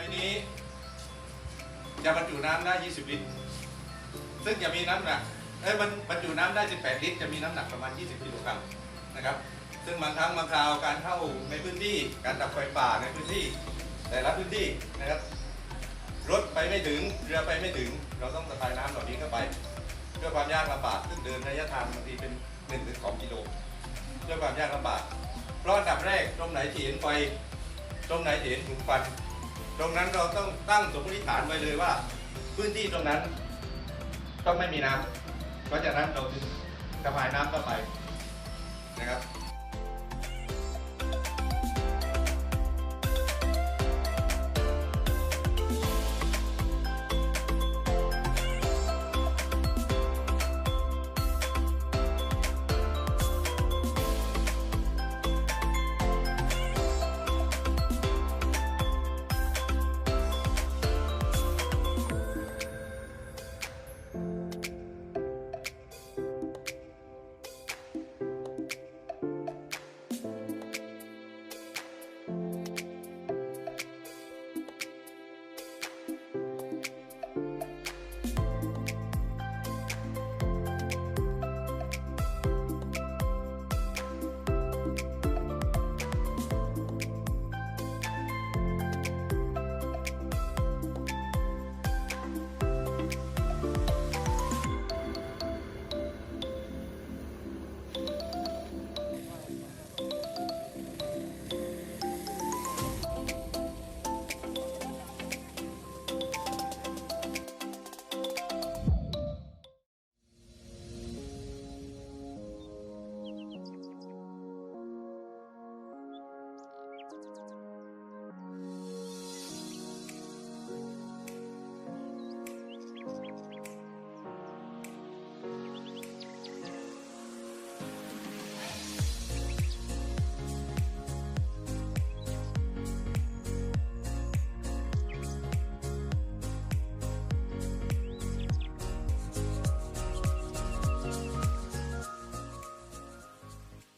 ใบนี้ จะบรรจุน้ำได้ 20 ลิตร ซึ่งจะมีน้ำหนักเอ้ยมันบรรจุน้ำได้ 18 ลิตร จะมีน้ำหนักประมาณ 20 กิโลกรัมนะครับ ซึ่งบางครั้งบางคราวการเข้าในพื้นที่ การดับไฟป่าในพื้นที่ แต่ละพื้นที่นะครับ รถไปไม่ถึง เรือไปไม่ถึง เราต้องสะพายน้ำเหล่านี้เข้าไปเพื่อความยากลำบากซึ่งเดินระยะทางบางทีเป็น1ถึง2กิโลเพื่อความยากลำบากเพราะอันดับแรกตรงไหนที่เห็นไฟตรงไหนที่เห็นถุงฟัน ตรงนั้นเราต้องตั้งสมมติฐานไว้เลยว่า พื้นที่ตรงนั้น ต้องไม่มีน้ำเพราะฉะนั้นเราจึงระพายน้ำเข้าไป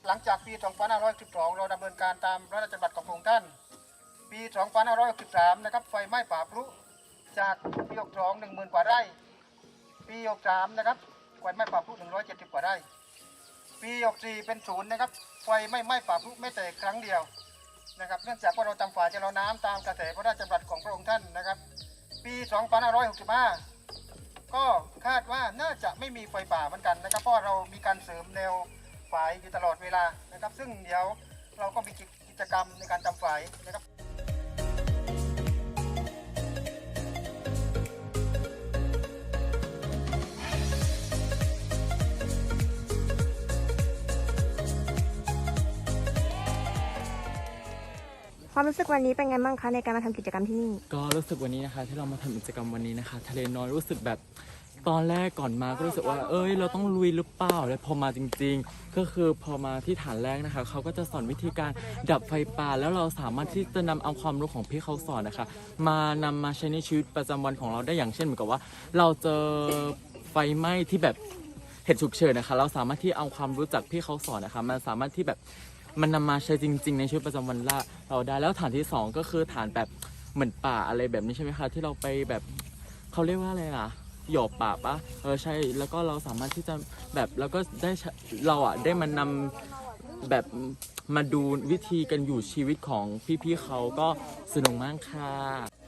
หลังจากปี 2512 เราดำเนินการตามพระราชบัญญัติของพระองค์ท่าน ปี 2563 นะครับ ไฟไหม้ป่าพลุจากปี62 10,000 กว่าไร่ ปี63นะครับ ไฟไหม้ป่าพลุ170 กว่าไร่ ปี64เป็นศูนย์นะครับ ไฟไม่ไหม้ป่าพลุไม่แต่ครั้งเดียวนะครับ เนื่องจากว่าเราทำฝ่ายชะลอน้ำตามกระแสพระราชบัญญัติของพระองค์ท่านนะครับ ปี 2565 ก็คาดว่าน่าจะไม่มีไฟป่าเหมือนกันนะครับ เพราะเรามีการเสริมแนว ฝายอยู่ตลอดเวลานะครับ ซึ่งเดี๋ยวเราก็มีกิจกรรมในการทำฝายนะครับความรู้สึกวันนี้เป็นไงบ้างคะในการมาทำกิจกรรมที่นี่ ก็รู้สึกวันนี้นะคะที่เรามาทำกิจกรรมวันนี้นะคะ ทะเลน้อยรู้สึกแบบ ตอนแรกก่อนมาก็รู้สึกว่า เอ้ย เราต้องลุยหรือเปล่าแล้วพอมาจริง ๆ ก็คือพอมาที่ฐานแรกนะคะเขาก็จะสอนวิธีการดับไฟป่า แล้วเราสามารถที่จะนำเอาความรู้ของพี่เขาสอนนะคะ มานำมาใช้ในชีวิตประจำวันของเราได้อย่างเช่นเหมือนกับว่า เราเจอไฟไหม้ที่แบบเหตุฉุกเฉินนะคะ เราสามารถที่เอาความรู้จากพี่เขาสอนนะคะมันสามารถที่แบบมันนำมาใช้จริง ๆ ในชีวิตประจำวันละเราได้แล้วฐานที่สองก็คือฐานแบบเหมือนป่าอะไรแบบนี้ใช่ไหมคะที่เราไปแบบเขาเรียกว่าอะไรล่ะ หยอบป่าปะเออใช่แล้วก็เราสามารถที่จะแบบแล้วก็ได้ใช้เราอะได้มานำแบบมาดูวิธีการอยู่ชีวิตของพี่ๆเขาก็สนุกมากค่ะ